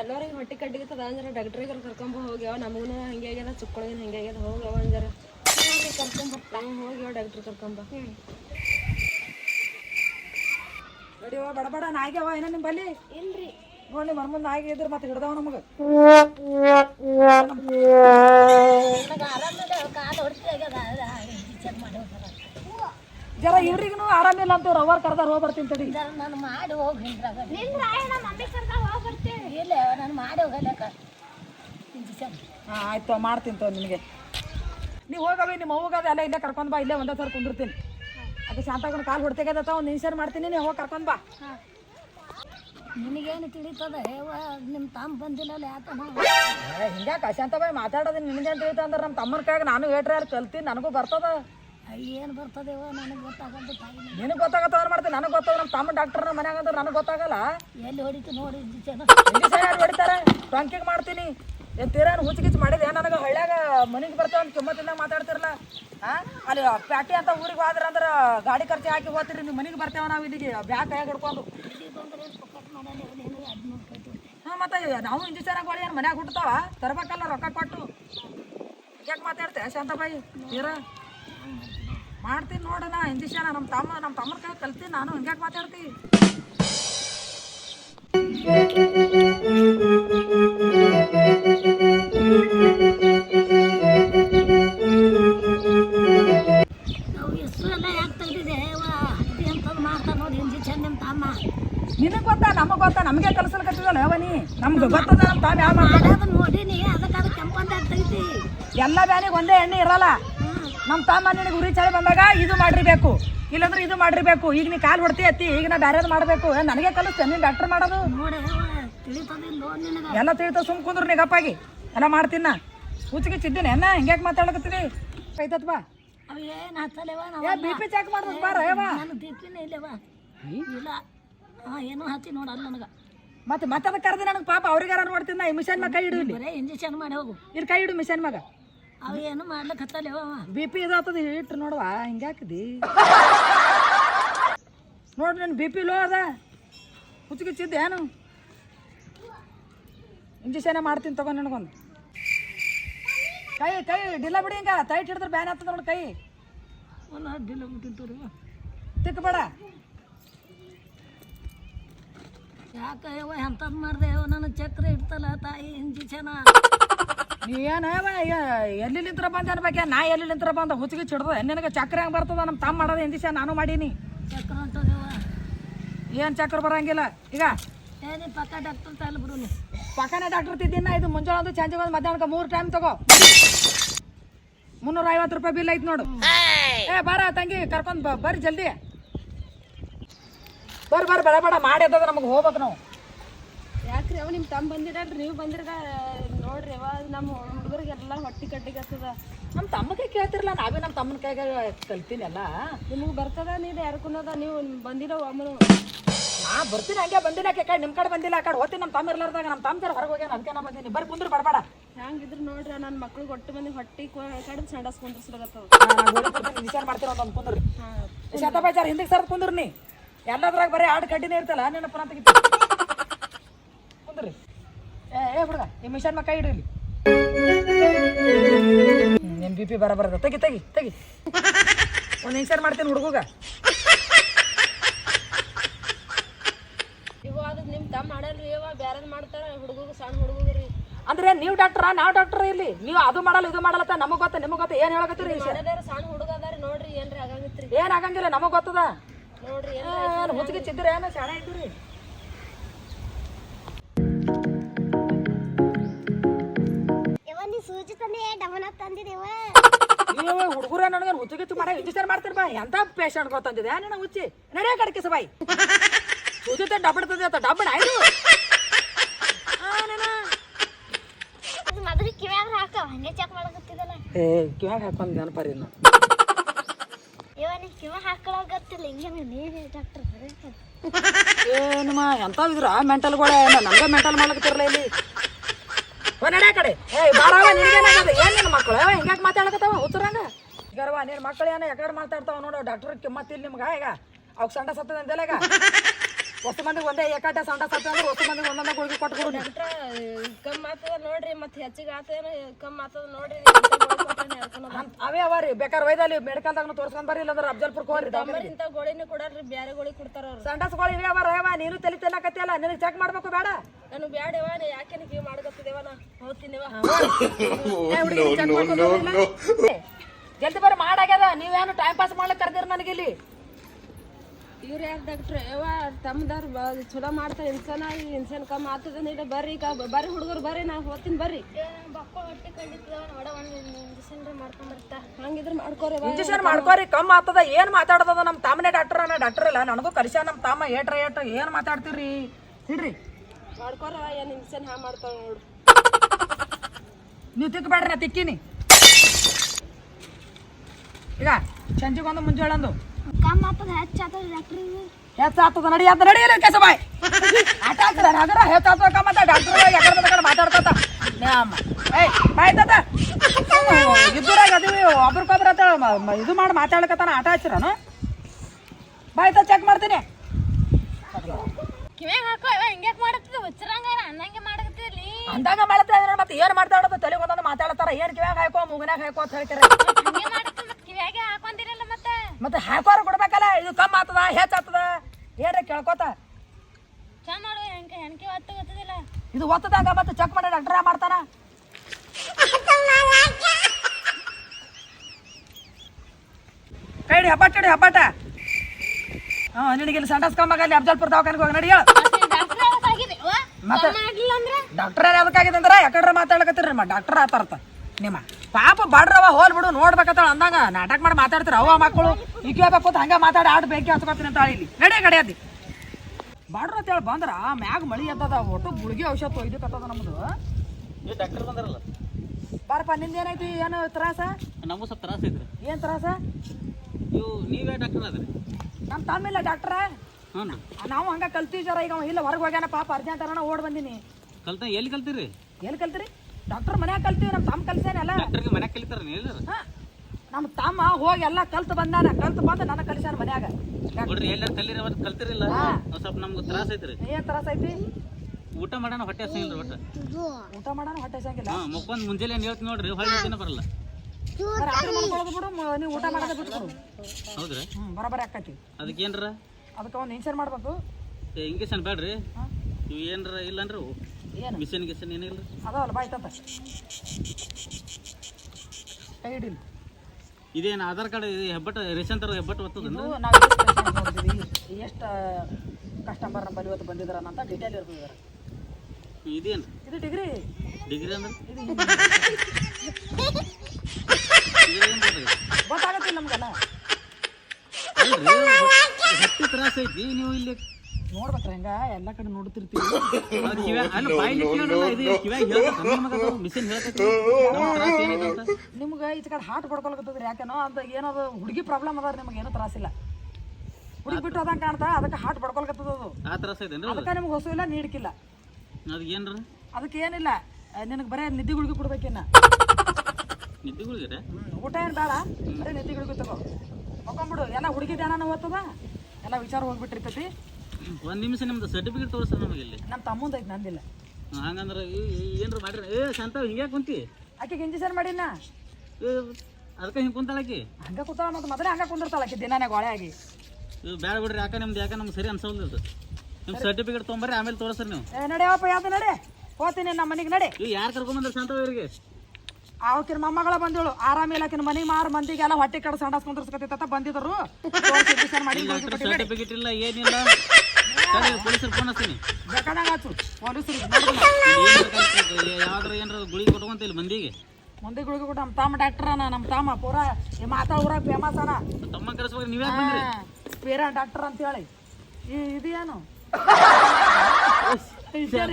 ಎಲ್ಲರಿಗೆ ಹೊಟ್ಟೆ ಕಟ್ಟಿಗಿತ್ತದ ಅಂದ್ರೆ ಡಾಕ್ಟ್ರಿಗೆ ಕರ್ಕೊಂಬ ಹೋಗ್ಯಾವ ನಮಗೂ ಹಂಗೆ ಆಗ್ಯದ ಚುಕ್ಕೊಳಗಿನ ಹಂಗೆ ಆಗ್ಯದ ಹೋಗ್ಯಾವ ಅಂದ್ರೆ ಕರ್ಕೊಂಬ ಹೋಗ್ಯಾವ ಡಾಕ್ಟ್ರ್ ಕರ್ಕೊಂಬ ನಡಿಯವ ಬಡ ಬಡ ನಾಯ್ಗ್ಯಾವ ಏನ ನಿಮ್ಮ ಬಲ್ಲಿ ಇಲ್ರಿ. ನೋಡಿ ಮನ್ ಮುಂದೆ ನಾಯಿಗೆ ಇದ್ರೆ ಮತ್ತೆ ಹಿಡ್ದಾವ ನಮಗೆ ನನಗೆ ಆರಾಮಿಲ್ಲ ಕಾಲು ಹೊಡ್ತಿ ಆಗ್ಯದ ಚೆಕ್ ಮಾಡಿ ಜರ ಇವ್ರಿಗೂ ಆರಾಮಿಲ್ಲ ಅಂತ ರವರ್ ಕರ್ದಾರ ಹೋಗಿ ಬರ್ತೀನಿ ತಡಿ. ನಾನು ಮಾಡಿ ಹೋಗಿ ನಿಂದ್ರ ಮಮ್ಮಿ ಕರ್ದ ಹೋಗಿ ಬರ್ತೇವೆ ಇಲ್ಲ ನಾನು ಮಾಡಿ ಹಾಂ ಆಯ್ತು ಮಾಡ್ತೀನಿ ತೋ ನಿಮಗೆ ನೀವು ಹೋಗವಿ ನಿಮ್ಮ ಹೋಗೋದು ಎಲ್ಲ ಇಲ್ಲೇ ಕರ್ಕೊಂಡ್ ಬಾ ಇಲ್ಲೇ ಒಂದೇ ಸರ್ ಕುಂದಿರ್ತೀನಿ. ಅದು ಶಾಂತಾಗೊಂಡು ಕಾಲು ಹೊಡ್ತೆಗದ ಒಂದು ಇನ್ಸರ್ ಮಾಡ್ತೀನಿ ನೀವು ಹೋಗಿ ಕರ್ಕೊಂಡ್ ಬಾ. ನಿನಗೇನು ತಿಳಿತದ? ನಿಮ್ಮ ತಮ್ಮ? ಬಂದಿಲ್ಲ ಯಾಕಮ್ಮ ಹಿಂಗ್ಯಾಕ ಶಾಂತಬಾಯಿ ಮಾತಾಡೋದು ನಿನಗೇನು ತಿಳಿತ ಅಂದ್ರೆ ನಮ್ಮ ತಮ್ಮನ ಕೈಯಾಗ ನಾನು ಹೇಳ್ರಿ ಯಾರು ಕಲ್ತೀನಿ ನನಗೂ ಬರ್ತದ. ಏನು ಬರ್ತದೇವ ನನಗೆ ಗೊತ್ತಾಗಲ್ಲ ತಾಯಿ ನಿನಗೆ ಗೊತ್ತಾಗತ್ತ ಅವ್ರು ಮಾಡ್ತೀನಿ ನನಗೆ ಗೊತ್ತಾಗ ನಮ್ಮ ತಮ್ಮ ಡಾಕ್ಟರ್ ಮನ್ಯಾಗ ಅಂದ್ರೆ ನನಗೆ ಗೊತ್ತಾಗಲ್ಲ. ಎಲ್ಲಿ ಹೊಡಿತು ನೋಡಿ ಯಾರು ಹೊಡಿತಾರೆ? ಟೊಂಕಿಗೆ ಮಾಡ್ತೀನಿ. ಏನು ತೀರಾ ಹುಚ್ಚು ಗಿಚ್ಚು ಮಾಡಿದೆ. ನನಗೆ ಹಳ್ಳ್ಯಾಗ ಮನೆಗೆ ಬರ್ತೇವೆ ಅಂತ ಚುಮ್ಮತ್ತಿಂದ ಮಾತಾಡ್ತಿರಲ್ಲ ಹಾಂ ಅಲ್ಲಿ ಪ್ಯಾಟಿ ಅಂತ ಊರಿಗೆ ಹೋದ್ರ ಅಂದ್ರೆ ಗಾಡಿ ಖರ್ಚು ಹಾಕಿ ಹೋಗ್ತೀರಿ. ನೀವು ಮನೆಗೆ ಬರ್ತೇವೆ ನಾವು ಇಲ್ಲಿಗೆ. ಬ್ಯಾಗ್ ಕೈಯಾಗ ಹಿಡ್ಕೊಂಡು. ಹಾಂ ಮತ್ತೆ ನಾವು ಇಂಜೆಕ್ಷನ್ ಗೋಳಿ ಏನು ಮನ್ಯಾಗ ಹುಟ್ಟತಾವ ತರಬೇಕಲ್ಲ ರೊಕ್ಕ ಕೊಟ್ಟು. ಯಾಕೆ ಮಾತಾಡ್ತೆ? ಶಾಂತಬಾಯಿ ತೀರಾ? ಮಾಡ್ತೀನಿ ನೋಡೋಣ ಇಂಜೆಕ್ಷನ್ ನಮ್ಮ ತಮ್ಮ ನಮ್ಮ ತಮ್ಮನ ಕೈ ಕಲ್ತೀನಿ ನಾನು ಹಿಂಗ್ಯಾಕೆ ಮಾತಾಡ್ತಿ? ನಾವು ಎಷ್ಟು ಎಲ್ಲ ಯಾಕೆ ತೆಗ್ದಿದೆ? ಹತ್ತಿ ಅಂತದ್ದು ಮಾಡ್ತಾ ನೋಡಿ ಇಂಜೆಕ್ಷನ್ ನಿಮ್ಮ ತಮ್ಮ. ನಿನಗೆ ಗೊತ್ತಾ ನಮಗೆ ಗೊತ್ತಾ ನಮಗೆ ಕಲಿಸಲ್ಕತ್ತಿದಲ್ಲ ಅವನಿ ನಮ್ಗೆ ಗೊತ್ತದ ನಮ್ಮ ತಾವ್ ಯಾವ ಮಾಡೋದು ನೋಡೀನಿ ಅದಕ್ಕೆ ಅದು ಕೆಂಪಂದ ತೆಗಿತಿ ಎಲ್ಲ ಬ್ಯಾನಿಗೆ ಒಂದೇ ಎಣ್ಣೆ ಇರಲ್ಲ. ನಮ್ಮ ತಮ್ಮ ನಿನಗೆ ಉರಿ ಚಳಿ ಬಂದಾಗ ಇದು ಮಾಡಿರ್ಬೇಕು. ಇಲ್ಲಾಂದ್ರೆ ಇದು ಮಾಡಿರ್ಬೇಕು. ಈಗ ನೀ ಕಾಲು ಹೊಡ್ತಿ ಅತ್ತಿ ಈಗ ನಾ ಬ್ಯಾರೇದು ಮಾಡಬೇಕು. ನನಗೆ ಕಲಿಸ್ತೇನೆ ನೀನು ಡಾಕ್ಟರ್ ಮಾಡೋದು? ಎಲ್ಲ ತಿಳಿತ ಸುಮ್ ಕುಂದ್ರು ನೀ ಗಪ್ಪಾಗಿ. ಎಲ್ಲ ಮಾಡ್ತೀನ ಹುಚ್ಚಿಗೆ ಚಿದ್ದೀನಿ. ಎನ್ನ ಹಿಂಗ್ಯಾಕೆ ಮಾತಾಡಕತ್ತೀವಿ ಐತತ್ ಬಾ. ಬಿ ಪಿ ಚೆಕ್ ಮಾಡ್ಬೇಕು ಬಾರ ಇಲ್ಲ ಏನೂ ಹತ್ತಿ ನೋಡಲ್ಲ ನನಗೆ. ಮತ್ತೆ ಮತ್ತೆ ಕರೆದ್ರೆ ಕರೆದು ನನಗೆ ಪಾಪ ಅವ್ರಿಗಾರ ನೋಡ್ತೀನಿ ನಾ ಈ ಮಿಷನ್ ಮಗ ಕೈ ಇಡು ಇಲ್ಲಿ. ಬರೇ ಇಂಜೆಕ್ಷನ್ ಮಾಡಿ ಹೋಗು. ಇಲ್ಲಿ ಕೈ ಇಡು ಮಿಷನ್ ಮಗ ಅವು ಏನು ಮಾಡ್ಲಿಕ್ಕೆ ಹತ್ತಲೇವ ಅವ? ಬಿ ಪಿ ಇದಾತದ ಹಿಟ್ಟು ನೋಡುವ ಹಿಂಗ್ಯಾಕದಿ ನೋಡ್ರಿ ನನ್ನ ಬಿ ಪಿ ಲೋ ಅದ. ಹುಚ್ಚಿಗಿಚ್ಚಿದ್ದೆ ಏನು? ಇಂಜೆಕ್ಷನ್ ಮಾಡ್ತೀನಿ ತಗೋ ನನಗೊಂದು. ಕೈ ಕೈ ಡಿಲ್ಲ ಬಿಡಿ ಹಿಂಗ ತೈಟ್ ಹಿಡಿದ್ರೆ ಬ್ಯಾನ್ ಆಗ್ತದ ನೋಡಿ ಕೈ. ಒಂದು ಅಡ್ಡಿಲ್ಲ ಬಿಟ್ಟಿರ್ತೀರಿ ತಿಕ್ಕಬೇಡ ಯಾಕೆ ಯವ್ವ ಎಂಥದ್ದು ಮಾಡಿದೆ ಯವ್ವ ನನ್ನ ಚಕ್ರ ಇಡ್ತಲ್ಲ ತಾಯಿ ಇಂಜೆಕ್ಷನ ಏನು ಎಲ್ಲಿ ನಿಂತ್ರ ಬಂದ ಅನ್ಬೇಕ ನಾ ಎಲ್ಲಿ ನಿಂತ್ರ ಬಂದ? ಹುಚ್ಚಿಗೆ ಚಿಡ್ದ. ನಿನಗೆ ಚಕ್ರ ಹೆಂಗೆ ಬರ್ತದ? ನಮ್ಮ ತಮ್ಮ ಮಾಡೋದು ಎಂದಿಸ ನಾನು ಮಾಡೀನಿ. ಏನು ಚಕ್ರ ಬರಂಗಿಲ್ಲ? ಈಗ ಪಕ್ಕನೇ ಡಾಕ್ಟರ್ ತಿದ್ದಿನ ಇದು ಮುಂಜಾನೆ ಒಂದು ಸಂಜೆ ಒಂದು ಮಧ್ಯಾಹ್ನಕ್ಕೆ ಮೂರು ಟೈಮ್ ತಗೋ. ಮುನ್ನೂರ ಐವತ್ತು ರೂಪಾಯಿ ಬಿಲ್ ಐತಿ ನೋಡು. ಏ ಬಾರ ತಂಗಿ ಕರ್ಕೊಂಡು ಬರ್ರಿ ಜಲ್ದಿ. ಬರ್ರಿ ಬರ್ರಿ ಬೇಡ ಬೇಡ ಮಾಡಿ ನಮಗೆ ಹೋಗ್ಬೇಕು ನಾವು. ಯಾಕ್ರಿ ಅವ ನಿಮ್ಮ ತಮ್ಮ ಬಂದಿರಲ್ರಿ ನೀವು ಬಂದಿರ ನೋಡ್ರಿ ಅವ ನಮ್ಮ ಹುಡುಗರಿಗೆಲ್ಲ ಹೊಟ್ಟಿ ಕಟ್ಟಿಗತ್ತದ ನಮ್ಮ ತಮ್ಮಗೆ ಕೇಳ್ತಿರಲ್ಲ ನಾವೇ ನಮ್ಮ ತಮ್ಮನ ಕೈಗೆ ಕಲ್ತೀನಲ್ಲ ನಿಮಗೆ ಬರ್ತದ ನೀನು ಯಾರ್ಕುನ್ನದ ನೀವು ಬಂದಿರೋ ಅಮ್ಮನು. ಆ ಬರ್ತೀನಿ ಹಂಗೆ ಬಂದಿಲ್ಲ ಆಕೆ ಕಡೆ ನಿಮ್ಮ ಕಡೆ ಬಂದಿಲ್ಲ ಆ ಕಡೆ ಓದ್ತೀನಿ ನಮ್ಮ ತಮ್ಮ ಇರ್ಲಾರ್ದಾಗ ನಮ್ಮ ತಮ್ಮ ಹೊರಗೆ ಹೋಗ್ಯಾನ ಅದಕ್ಕೆ ನಾ ಬಂದೀನಿ. ಬರ್ರಿ ಕುಂದ್ರ ಬಡಬೇಡ. ಹ್ಯಾಂಗಿದ್ರು ನೋಡ್ರಿ ನನ್ನ ಮಕ್ಳಿಗೆ ಹೊಟ್ಟೆ ಮಂದಿ ಹೊಟ್ಟಿ ಕಡೆ ಸಂಡಸ್ ಕುಂದ್ರಿಸ್ಲಾಗತ್ತವ ವಿಚಾರ ಮಾಡ್ತೀರ ಅಂತ ಕುಂದ್ರಿ. ಶತಪಾಯಿ ಜರ ಹಿಂದಕ್ಕೆ ಸರ್ ಕುಂದ್ರಿ ನೀ. ಎಲ್ಲದ್ರಾಗ ಬರೀ ಆಡು ಕಡ್ಡಿನೇ ಇರ್ತಲ್ಲ ನೆನಪು ಅಂತ ಏ ಏ ಹುಡುಗ ಈ ಮಿಷನ್ ಮಕ್ಕ ಇಡ್ರಿ ನಿಮ್ ನಿಮ್ಮ ಬಿ ಪಿ ಬರಬಾರ್ದು. ತಗಿ ತಗಿ ತೆಗಿ. ಒಂದು ಇನ್ಸರ್ ಮಾಡ್ತೀನಿ ಹುಡುಗ ಇವ ಅದು ನಿಮ್ಮ ತಮ್ಮ ಮಾಡಲ್ರಿ ಇವ ಬ್ಯಾರದ್ ಮಾಡ್ತಾರ ಹುಡುಗ ಸಣ್ಣ ಹುಡುಗರಿ ಅಂದ್ರೆ ನೀವು ಡಾಕ್ಟರ್ ನಾವು ಡಾಕ್ಟರ್ ಇಲ್ಲಿ? ನೀವು ಅದು ಮಾಡಲ್ಲ ಇದು ಮಾಡಲ್ಲ ನಮಗ್ ಗೊತ್ತ ನಿಮಗ್ ಗೊತ್ತ ಏನು ಹೇಳಕತ್ತೀರಿ ಸಣ್ಣ ಹುಡುಗ ಅದಾರಿ ನೋಡ್ರಿ ಏನ್ರಿ ಆಗಂಗಿತ್ರಿ. ಏನ್ ಆಗಂಗಿಲ್ಲ ನಮಗೆ ಗೊತ್ತದ? ನೋಡ್ರಿ ಏನ್ ಹುಚ್ಚಿಗೆ ಚಿದ್ರಿ ಏನ ಶಾಣೆ ಇದ್ದೀರಿ? ಹುಡುಗರ ನನಗೆ ಹುಚ್ಚುಗಿಚ್ಚು ಮಾಡ ಇಂಜೆಕ್ಷನ್ ಮಾಡ್ತೀರಿ ಬಾ. ಎಂತ ಪೇಷಂಟ್ ಗೊತ್ತಂದಿದೆ ನಿನ್ನ ಹುಚ್ಚಿ? ನಡೆಯ ಕಡಕಿಸ ಬಾಯಿ ಹುಚ್ಚುತ್ತೆ ಡಬ್ಬಡ್ತದೆ ಅಂತ ಡಬ್ಬಡ ಆಯ್ತು. ಕಿವ್ಯಾಗ ಏ ಕಿವಾಗ ಹಾಕೊಂಡ್ ನೆನಪರಿ ನೀ ಏನಮ್ಮ ಎಂತ ಇದ್ರ? ಮೆಂಟಲ್ಗಳೇ ನಮ್ಗೆ ಮೆಂಟಲ್ ಮಾಡ್ಲಕತ್ತಿರಲ್ಲ ಇಲ್ಲಿ? ಓ ನಡೆ ಕಡೆ. ಏ ಬಾರವ ನಿನಗೇನಾಗದ ಏನ್ ನಿನ್ನ ಮಕ್ಕಳು ಹಿಂಗ್ಯಾಕೆ ಮಾತಾಡಕತ್ತಾವ ಹುಚ್ಚರಂಗ? ಈಗರವ ನೀನ್ ಮಕ್ಕಳು ಏನೋ ಯಾಕಡೆ ಮಾತಾಡ್ತಾವ ನೋಡು ಡಾಕ್ಟರ್ ಕಿಮ್ಮತ್ತಿಲ್ಲ ನಿಮ್ಗೆ ಈಗ ಅವ್ಕೆ ಸಂಡ ಸತ್ತದ ಅಂದಲ್ಲ ಈಗ ಹೊಸ ಮಂದಿಗೆ ಒಂದೇ ಏಕಾಟೆ ಸಂಡ ಸತ್ತ ಅಂದ್ರೆ ಹೊಸ ಮಂದಿಗೆ ಒಂದೊಂದೇ ಗುಳಿಗೆ ಕೊಟ್ಟು ಕೊಡು ನೀನು. ಡಾಕ್ಟ್ರ ಕಮ್ಮಿ ಆಗ್ತದ ನೋಡ್ರಿ ಮತ್ತೆ ಹೆಚ್ಚಿಗೆ ಆತೇನು ಕಮ್ಮಿ ಆಗ್ತದ ನೋಡ್ರಿ. ಅಂತ ಅವೇ ಅವ ರೀ ಬೇಕಾದ್ರೆ ಮೆಡಿಕಲ್ ಮೆಡಿಕಲ್ದಾಗ ತೋರ್ಸ್ಕೊಂಡ್ ಬರ್ರಿ ಇಲ್ಲಾಂದ್ರೆ ಅಫ್ಜಲ್ಪುರ್ಗೆ ಹೋಗ್ರಿ ದವಾಖಾನೆ ಇಂಥ ಗೋಳಿನ ಕೊಡಲ್ರಿ ಬ್ಯಾರೆ ಗೋಳಿ ಕೊಡ್ತಾರ ಅವ್ರು. ಸಂಡಸ್ಗಳು ಅವರ ಅವ ರೇವ ನೀನು ತಲೆ ತಿನ್ನಕತ್ತಿಯಲ್ಲ ನಿನಗೆ ಚೆಕ್ ಮಾಡ್ಬೇಕು ಬೇಡ. ನನಗೆ ಬ್ಯಾಡವ ಯಾಕೆ ನೀವು ಮಾಡಕತ್ತಿದೇವ ನಾ ಹೋಗ್ತೀನಿವ ಏ ಹುಡುಗಿ, check ಮಾಡ್ಕೊಂಡು ಹೋಗಿಲ್ಲ? ಏ, ಜಲ್ದಿ ಬರ್ರಿ ಮಾಡಾಗ್ಯದ. ನೀವೇನು ಟೈಮ್ ಪಾಸ್ ಮಾಡ್ಲಿಕ್ಕೆ ಕರ್ದಿರ ನನಗೆ ಇಲ್ಲಿ. ಇವ್ರು ಯಾರು ಡಾಕ್ಟ್ರ್ ಯಾವ ತಮ್ಮದಾರ ಚಲೋ ಮಾಡ್ತಾರೆ. ಇನ್ಸನ ಇನ್ಸನ್ ಕಮ್ಮಿ ಆಗ್ತದ. ಇಲ್ಲ ಬರ್ರಿ ಈಗ. ಬರ್ರಿ ಹುಡುಗರು ಬರ್ರಿ ನಾ ಹೋಗ್ತೀನಿ ಬರ್ರಿ. ಹಂಗಿದ್ರೆ ಮಾಡ್ಕೋರಿ ಇಂಜೆಕ್ಷನ್ ಮಾಡ್ಕೋರಿ ಕಮ್ಮಿ ಆಗ್ತದ. ಏನ್ ಮಾತಾಡ್ತದ ನಮ್ಮ ತಾಮನೆ ಡಾಕ್ಟರ್ ಅನ್ನ ಡಾಕ್ಟರ್ ಇಲ್ಲ ನನಗೂ ಕರಿಸ ನಮ್ಮ ತಾಮ. ಏಟ್ರ ಏಟ್ರ ಏನ್ ಮಾತಾಡ್ತೀರಿ? ಹಿಡ್ರಿ. ಮಾಡ್ಕೋರವ ಏನು ಇಂಜೆಕ್ಷನ್ ಹಾ ಮಾಡ್ತಾವ ನೋಡು. ನೀವು ತಿಕ್ಕಬೇಡ್ರಿ ನಾ ತಿಕ್ಕಿನಿ. ಈಗ ಸಂಜೆಗೊಂದು ಮುಂಜಾಳಂದು ಕಮ್ಮ ಆಗ್ತದ ಹೆಚ್ಚಾಗ್ತದ ಡಾಕ್ಟ್ರ್ ಹೆಚ್ಚಾಗ್ತದ ನಡಿ ಅಂತ ನಡಿ ಕೆಸ ಬಾಯ್. ಆಟ ಆಗ್ತದ ನಗರ ಹೆಚ್ಚಾಗ್ತದ ಕಮ್ಮತ್ತ ಡಾಕ್ಟರ್ ಯಾಕಡೆ ಕಡೆ ಮಾತಾಡ್ತದ ನ್ಯಾಮ. ಏಯ್ ಬಾಯ್ ತಾತ. ಇಬ್ಬರಾಗ ಅದೀವಿ ಒಬ್ರಿಗೊಬ್ರ ಅಂತ ಇದು ಮಾಡಿ ಮಾತಾಡ್ಕತ್ತಾನ ಆಟ ಹಚ್ಚಿರನು? ಬಾಯ್ ತಾ ಚೆಕ್ ಮಾಡ್ತೀನಿ. ಕಿವ್ಯಾಗ ಹಾಕೋ ಇವ ಹಿಂಗ್ಯಾಕ್ ಮಾಡತ್ತದ ಹುಚ್ಚರಂಗ ಅನ್ನಂಗೆ ಮಾಡಕತ್ತಿರ್ಲಿ ಅಂದಾಗ ಮತ್ತೆ ಏನು ಮಾತಾಡೋದು ತಲೆಗೊಂದು ಒಂದೊಂದು ಮಾತಾಡ್ತಾರ. ಏನು ಕಿವ್ಯಾಗ ಹಾಕೋ ಮುಗನ್ಯಾಗ ಹಾಕೋ ಅಂತ ಹೇಳ್ತಾರೆ. ಹಂಗೆ ಹಾಕೊಂಡಿರಲ್ಲ ಮತ್ತೆ? ಮತ್ತೆ ಹಾಕೋರ ಕೊಡ್ಬೇಕಲ್ಲ ಇದು ಕಮ್ಮಿ ಆತದ ಹೆಚ್ಚಾತದ ಏನ್ರಿ ಕೇಳ್ಕೊತ. ಚಂದ ನೋಡು ಹೆಂಗೆ ಹೆಣ್ಕೆ ಹೊತ್ತು ಗೊತ್ತದಿಲ್ಲ. ಇದು ಒತ್ತದಾಗ ಮತ್ತೆ ಚೆಕ್ ಮಾಡಿ ಡಾಕ್ಟರ್ ಮಾಡ್ತಾನ. ಕೈಡಿ ಹಬ್ಬಾಟ ಹಿಡಿ ಹಬ್ಬಾಟ. ಹಾ ನಿನಗೆ ಇಲ್ಲಿ ಸಂಡಸ್ ಕಮ್ಮಾಗ ಅಲ್ಲಿ ಅಫ್ಜಲ್ಪುರ ದವಾಖಾನೆಗೆ ಹೋಗಿ ನಡಿ ಹೇಳು ಮತ್ತೆ ಡಾಕ್ಟರ್ ಅದಕ್ಕಾಗಿದೆ ಅಂದ್ರೆ ಯಾಕಡ್ರೆ ಮಾತಾಡ್ಕತ್ತೀರಿ ನಿಮ್ಮ ಡಾಕ್ಟರ್ ಆತಾರ್ತ. ನಿಮ್ಮ ಪಾಪ ಬಡ್ರವ ಹೋಲ್ ಬಿಡು ನೋಡ್ಬೇಕತ್ತಾಳ ಅಂದಾಗ ನಾಟಕ ಮಾಡಿ ಮಾತಾಡ್ತಾರ ಅವ ಮಕ್ಕಳು. ಈಗ ಕೂತ್ ಹಂಗ ಮಾತಾಡಿ ಆಡ್ ಬೇಕಿ ಹಚ್ಕೋತೀನಿ ಅಂತ ಇಲ್ಲಿ. ನಡೆ ಕಡೆಯದಿ ಬಾಡ್ರ ಅಂತೇಳಿ ಬಂದ್ರ ಮ್ಯಾಗ ಮಳಿ ಎದ್ದದ ಒಟ್ಟು ಗುಳಿಗೆ ಔಷಧ ಒಯ್ದಕ್ಕತ್ತದ ನಮ್ದು. ಡಾಕ್ಟರ್ ಬಂದ್ರಲ್ಲ? ಬಾರಪ್ಪ ನಿಂದ ಏನೈತಿ ಏನು ತ್ರಾಸ? ನಮಗೂ ಸ್ವಲ್ಪ ತ್ರಾಸ ಐತ್ರಿ. ಏನ್ ತ್ರಾಸ? ನೀವು ನೀವೇ ಡಾಕ್ಟರ್ ಅದ್ರಿ ನಮ್ಮ ತಮ್ಮಿಲ್ಲ ಡಾಕ್ಟ್ರ ಹ್ಞೂ ನಾವು ಹಂಗ ಕಲ್ತೀವಿ ಜರ ಈಗ ಇಲ್ಲ ಹೊರಗೆ ಹೋಗ್ಯಾನ ಪಾಪ ಅರ್ಜೆಂಟ್ ಅರಣ ಓಡ್ ಬಂದಿನಿ. ಕಲ್ತ ಎಲ್ಲಿ ಕಲ್ತೀರಿ? ಎಲ್ಲಿ ಕಲ್ತೀರಿ? ಡಾಕ್ಟರ್ ಮನ್ಯಾಗ ಕಲ್ತೀವಿ ನಮ್ಮ ತಮ್ಮ ಕಲ್ಸ್ಯಾನಲ್ಲ ಡಾಕ್ಟರ್ಗೆ ಮನ್ಯಾಗ ಕಲಿತಾರ ಎಲ್ಲಾರ? ನಮ್ಮ ತಮ್ಮ ಹೋಗಿ ಎಲ್ಲ ಕಲ್ತು ಬಂದಾನ ಕಲ್ತು ಬಂದು ನನ್ನ ಕಲಿಸ್ಯಾನ ಮನ್ಯಾಗ. ನೋಡ್ರಿ ಎಲ್ಲಾರು ಕಲೀರಿ ಅವತ್ತು ಕಲ್ತಿರಿಲ್ಲ. ಒಂದ್ ಸ್ವಲ್ಪ ನಮ್ಗೆ ತ್ರಾಸ ಐತ್ರಿ. ಏನ್ ತ್ರಾಸ ಐತಿ? ಊಟ ಮಾಡೋಣ ಹೊಟ್ಟೆ ಸಂಗಿಲ್ಲ ಒಟ್ಟು. ಊಟ ಮಾಡೋಣ ಹೊಟ್ಟೆ ಸಂಗಿಲ್ಲ ಹಾ ಮುಕ್ಕೊಂದು ಮುಂಜಾನೆ ಏನು ಹೇಳ್ತೀನಿ ನೋಡ್ರಿ ಹೊಳ್ಳಿ ದಿನ ಬರಲ್ಲ. ರಾತ್ರಿ ಮಲ್ಕೊಳ್ಳೋದು ಬಿಡು ಮ- ನೀವು ಊಟ ಮಾಡೋದು ಬಿಟ್ಬಿಡು ಹೌದ್ರಿ? ಹ್ಞೂ ಬರೋಬ್ಬರಿ ಆಕತಿ. ಅದಕ್ಕೆ ಏನ್ರ? ಅದಕ್ಕೆ ಒಂದು ಇನ್ಸರ್ ಮಾಡ್ಬೇಕು. ಇಂಗೇಷನ್ ಬೇಡ್ರಿ. ನೀವು ಏನ್ರ ಇಲ್ಲನ್ರಿ ಏನು? ಮಿಷನ್ ಗಿಷನ್ ಏನಿಲ್ಲ ಅದಾವಲ್ಲ ಬಾಯ್ ಕೈ ಹಿಡಿಲಿ. ಇದೇನು ಆಧಾರ್ ಕಾರ್ಡ್ ಹೆಬ್ಬಟ್ಟು ರೇಷನ್ ತರ ಹೆಬ್ಬಟ್ಟು ಇದು ಒತ್ತದನ್ನ ನಾವು ಎಷ್ಟು ಕಸ್ಟಮರ್ ನಂಬರ್ ಇವತ್ತು ಬಂದಿದ್ರ ಅಂತ ಡೀಟೇಲ್ ಇರ್ತದೆ. ಇದೇನು? ಇದು ಡಿಗ್ರಿ ಡಿಗ್ರಿ ಅಂದ್ರೆ? ಇದು? ಗೊತ್ತಾಗತ್ತಿಲ್ಲ ನಮ್ಗೆಲ್ಲ. ಹೊಟ್ಟೆ ತ್ರಾಸ ಐತಿ ನೀವು ಇಲ್ಲಿ ನೋಡ್ಬೇಕ್ರಿ ಹಂಗ? ಎಲ್ಲ ಕಡೆ ನೋಡ್ತಿರ್ತೀವಿ. ನಿಮ್ಗೆ ಈಚ ಕಡೆ ಹಾಟ್ ಬಡ್ಕೊಳಕತ್ತದ್ರಿ ಯಾಕೇನೋ ಅಂತ ಏನೋ ಹುಡುಗಿ ಪ್ರಾಬ್ಲಮ್ ಅದ ನಿಮ್ಗೆ ಏನೋ ತ್ರಾಸಿಲ್ಲ ಹುಡುಗಿ ಬಿಟ್ಟು ಅದಂಗ ಕಾಣ್ತಾ ಅದಕ್ಕೆ ಹಾಟ್ ಬಡ್ಕೊಳಕತ್ತದ ಅದು. ಆ ತ್ರಾಸ ಅದಕ್ಕೆ ನಿಮ್ಗೆ ಹೊಸ ಇಲ್ಲ ನೀಡ್ಕಿಲ್ಲ. ಅದು ಏನ್ರಿ? ಅದಕ್ಕೆ ಏನಿಲ್ಲ ನಿನಗೆ ಬರೇ ನಿದ್ದೆ ಗುಳಿಗೆ ಕೊಡ್ಬೇಕಿನ್ನ ನಿದ್ದೆ ಗುಳಿಗೆ ಊಟ ಏನು ಬೇಡ ಬರೀ ನಿದ್ದೆ ಗುಳಿಗೆ ತಗೋ. ಮಕ್ಕೊಂಬಿಡು ಎಲ್ಲ ಹುಡುಗಿ ಧ್ಯಾನ ಓದ್ತದ? ಎಲ್ಲ ವಿಚಾರ ಹೋಗ್ಬಿಟ್ಟಿರ್ತೈತಿ. ಒಂದು ನಿಮಿಷ ನಿಮ್ದು ಸರ್ಟಿಫಿಕೇಟ್ ತೋರಿಸ್ರಿ ನಮಗೆ ಇಲ್ಲಿ. ನಮ್ಮ ತಮ್ಮಂದ ಐತೆ ನಂದಿಲ್ಲ. ಹಂಗಂದ್ರೆ ಏನ್ರ ಮಾಡ್ರಿ? ಏ ಶಾಂತ ಹಿಂಗೆ ಕುಂತಿ? ಆಕೆಗೆ ಇಂಜೆಕ್ಷನ್ ಮಾಡಿನ ಏ ಅದಕ್ಕೆ ಹಿಂಗೆ ಕುಂತಾಳಕಿ ಹಂಗ ಕೂತಾಳ ಮತ್ತೆ ಮೊದಲೇ ಹಂಗ ಕುಂದಿರ್ತಾಳಕಿ ಆಕೆ ದಿನಾನೇ ಗೋಳೆ ಆಗಿ ಇವ್ ಬ್ಯಾಡ ಬಿಡ್ರಿ ಯಾಕೆ ನಿಮ್ದು ಯಾಕೆ ನಮ್ಗೆ ಸರಿ ಅನ್ಸೋಲ್ದು ಇದು. ನಿಮ್ಮ ಸರ್ಟಿಫಿಕೇಟ್ ತೊಗೊಂಬರ್ರಿ ಆಮೇಲೆ ತೋರಿಸ್ರಿ ನೀವು. ಏ ನಡೆಯಪ್ಪ ಯಾವ್ದು ನಡೆ? ಹೋಗ್ತೀನಿ ನಮ್ಮ ಮನೆಗೆ ನಡೆ. ಇವ್ ಯಾರು ಕರ್ಕೊಂಬಂದ್ರೆ ಶಾಂತ ಇವರಿಗೆ ಆಕಿನ ಮೊಮ್ಮಗಳ ಬಂದಳು ಆರಾಮ ಆಕಿನ ಮನೆಗೆ ಮಾರು ಮಂದಿಗೆಲ್ಲ ಹೊಟ್ಟೆ ಕಡೆ ಸಂಡಾಸ್ ಕುಂದ್ರಸ್ಕತ್ತಿತ್ತ ಬಂದಿದ್ರು. ಸರ್ಟಿಫಿಕೇಟ್ ಇಲ್ಲ ಏನಿಲ್ಲ. ಪೊಲೀಸರು ಫೋನ್ ಹಚ್ತೀನಿ. ಬೇಕಾದಂಗ ಯಾವ್ದಾರ ಏನಾರ ಗುಳಿಗೆ ಕೊಟ್ಕೊಂತ ಇಲ್ಲಿ ಮಂದಿಗೆ? ಮುಂದೆ ಗುಳಿಗೆ ಕೊಟ್ಟು ನಮ್ಮ ತಮ್ಮ ಡಾಕ್ಟರ್ ನಮ್ಮ ತಾಮ್ಮ ಪೂರ ಈ ಮಾತಾ ಊರಾಗ ಫೇಮಸ್ ತಮ್ಮ ಕರೆಸ್ಬೇಕು ನೀವೇ ಬಂದ್ರಿ? ಪೇರ ಡಾಕ್ಟರ್ ಅಂತ ಹೇಳಿ ಈ ಇದು ಏನು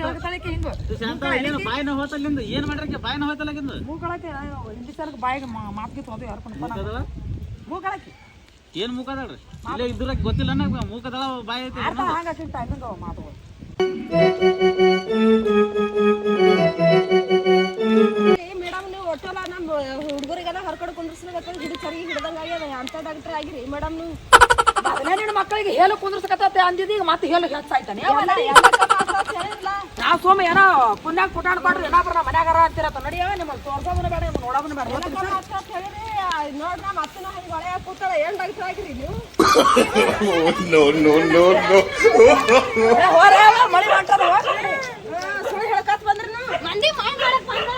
ಹೇಳ್ತಾಳಿಕೆ ಹಿಂಗು? ಶಾಂತ ಏನು ಬಾಯಿನ ಹೋತಲ್ಲಿಂದ? ಏನ್ ಮಾಡ್ರಕ್ಕೆ ಬಾಯಿನ ಹೋತಲಾಗಿಂದ ಮೂಗಳಕ್ಕೆ ಇಂಗ್ಲೀಷರ್ಗೆ ಬಾಯಿಗೆ ಮಾತ್ಗೆ ಯಾರ್ಕೊಂಡು ಮೂಕದಳ ಮೂಗಳಕ್ಕೆ ಏನ್ ಮುಖದಳ್ರಿ ಇಲ್ಲೇ ಇದ್ರ ಗೊತ್ತಿಲ್ಲ ಅನ್ನಕ್ ಮೂಕದಳ ಬಾಯಿ ಐತಿ ಅರ್ಥ ಹಂಗ ಹಾಕಿನ ಟೈಮಿಂಗ್ ಅವ ಮಾತುಗಳು ಮೇಡಮ್ ನೀವು ಒಟ್ಟಲ್ಲ ನಮ್ಮ ಹುಡುಗರಿಗೆಲ್ಲ ಹೊರಕಡೆ ಕುಂದ್ರಿಸ್ಲಿಕ್ಕೆ ಹಿಡಿ ಸರಿ ಹಿಡ್ದಂಗೆ ಆಗ್ಯದ ಅಂತ ಡಾಕ್ಟರ್ ಆಗಿರಿ. ಮೇಡಮ್ ನೀವು ಅದನ್ನೇ ಮಕ್ಕಳಿಗೆ ಹೇಳು ಕುಂದ್ರಸಕತ್ತ ಅಂದಿದ್ದು ಈಗ ಮತ್ತೆ ಹೇಳು ಹೆಚ್ಚಾಯ್ತಾನೆ. ನಾವು ಸೋಮ ಏನೋ ಪುಣ್ಯಾಗ ಪುಟಾಣ ಕೊಡ್ರಿ ಏನಾಬ್ರ ಮನ್ಯಾಗಾರ ಅಂತಿರತ್ತ ನಡಿಯವ ನಿಮ್ಮಲ್ಲಿ ತೋರ್ಸೋದನ್ನ ಬೇಡ ನಿಮ್ಮನ್ನ ನೋಡೋದನ್ನ ಬೇಡ. ಗೊತ್ತಿಲ್ಲ ಮತ್ತೆ ಹಿಂಗ್ ಒಳಗೆ ಕೂತಾಳ ಏನ್ ಡಾಕ್ಟರ್ ಆಗಿರಿ ನೀವು? No no no no. ಹೋರೆ, ಮಳಿ ಹೊಂಟದ ಹೋಗ್ರಿ. ಸುಳ್ಳು ಹೇಳ್ಕತ್ ಬಂದ್ರಿ ಮಂದಿ ಮಾಡಿ ಮಾಡಕ್ ಬಂದ.